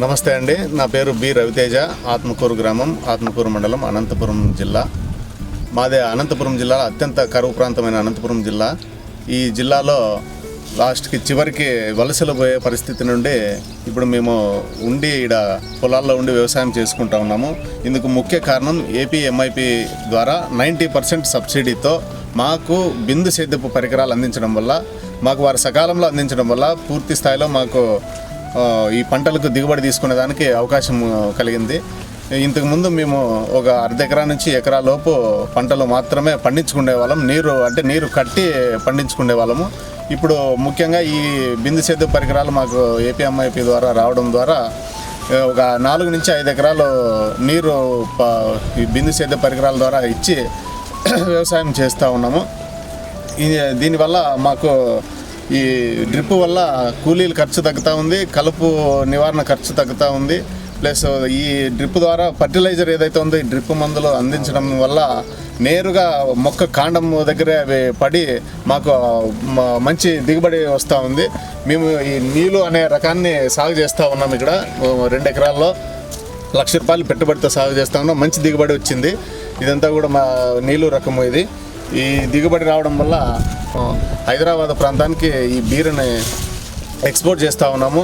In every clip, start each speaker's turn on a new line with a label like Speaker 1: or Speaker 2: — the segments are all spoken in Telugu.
Speaker 1: నమస్తే అండి. నా పేరు బి రవితేజ ఆత్మకూరు గ్రామం ఆత్మకూరు మండలం అనంతపురం జిల్లా. మాదే అనంతపురం జిల్లా అత్యంత కరువు ప్రాంతమైన అనంతపురం జిల్లా. ఈ జిల్లాలో లాస్ట్కి చివరికి వలసలు పోయే పరిస్థితి నుండి ఇప్పుడు మేము ఉండి ఈడ పొలాల్లో ఉండి వ్యవసాయం చేసుకుంటా ఉన్నాము. ఇందుకు ముఖ్య కారణం ఏపీ ఎంఐపి ద్వారా నైంటీ పర్సెంట్ సబ్సిడీతో మాకు బిందు సేద్యపు పరికరాలు అందించడం వల్ల మాకు వారు సకాలంలో అందించడం వల్ల పూర్తి స్థాయిలో మాకు ఈ పంటలకు దిగుబడి తీసుకునే దానికి అవకాశం కలిగింది. ఇంతకుముందు మేము ఒక అర్ధ ఎకరా నుంచి ఎకరా లోపు పంటలు మాత్రమే పండించుకునే వాళ్ళం. నీరు అంటే నీరు కట్టి పండించుకునే వాళ్ళము. ఇప్పుడు ముఖ్యంగా ఈ బిందు సేద్య పరికరాలు మాకు ఏపీఎంఐపి ద్వారా రావడం ద్వారా ఒక నాలుగు నుంచి ఐదు ఎకరాలు నీరు ప- ఈ బిందు సేద్య పరికరాల ద్వారా ఇచ్చి వ్యవసాయం చేస్తూ ఉన్నాము. ఈ దీనివల్ల మాకు ఈ డ్రిప్ వల్ల కూలీల ఖర్చు తగ్గుతూ ఉంది కలుపు నివారణ ఖర్చు తగ్గుతూ ఉంది. ప్లస్ ఈ డ్రిప్ ద్వారా ఫర్టిలైజర్ ఏదైతే ఉందో ఈ డ్రిప్ మందులు అందించడం వల్ల నేరుగా మొక్క కాండం దగ్గరే అవి పడి మాకు మంచి దిగుబడి వస్తూ ఉంది. మేము ఈ నీళ్ళు అనే రకాన్ని సాగు చేస్తూ ఉన్నాం ఇక్కడ రెండు ఎకరాల్లో. లక్ష రూపాయలు పెట్టుబడితో సాగు చేస్తా ఉన్నాం మంచి దిగుబడి వచ్చింది. ఇదంతా కూడా మా నీళ్ళు రకము ఇది. ఈ దిగుబడి రావడం వల్ల హైదరాబాద్ ప్రాంతానికి ఈ బీరుని ఎక్స్పోర్ట్ చేస్తూ ఉన్నాము.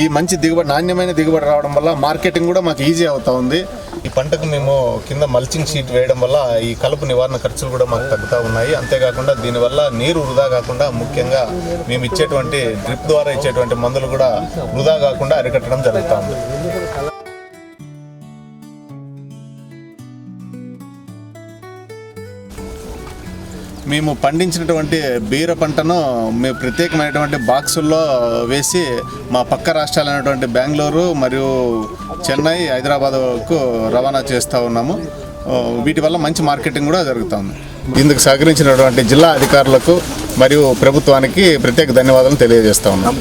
Speaker 1: ఈ మంచి దిగుబడి నాణ్యమైన దిగుబడి రావడం వల్ల మార్కెటింగ్ కూడా మాకు ఈజీ అవుతా ఉంది. ఈ పంటకు మేము కింద మల్చింగ్ షీట్ వేయడం వల్ల ఈ కలుపు నివారణ ఖర్చులు కూడా మాకు తగ్గుతూ ఉన్నాయి. అంతేకాకుండా దీనివల్ల నీరు వృధా కాకుండా ముఖ్యంగా మేము ఇచ్చేటువంటి డ్రిప్ ద్వారా ఇచ్చేటువంటి మందులు కూడా వృధా కాకుండా అరికట్టడం జరుగుతూ మేము పండించినటువంటి బీర పంటను మేము ప్రత్యేకమైనటువంటి బాక్సుల్లో వేసి మా పక్క రాష్ట్రాలైనటువంటి బెంగళూరు మరియు చెన్నై హైదరాబాద్కు రవాణా చేస్తూ ఉన్నాము. వీటి వల్ల మంచి మార్కెటింగ్ కూడా జరుగుతుంది ఇందుకు సహకరించినటువంటి జిల్లా అధికారులకు మరియు ప్రభుత్వానికి ప్రత్యేక ధన్యవాదాలు తెలియజేస్తా ఉన్నాం.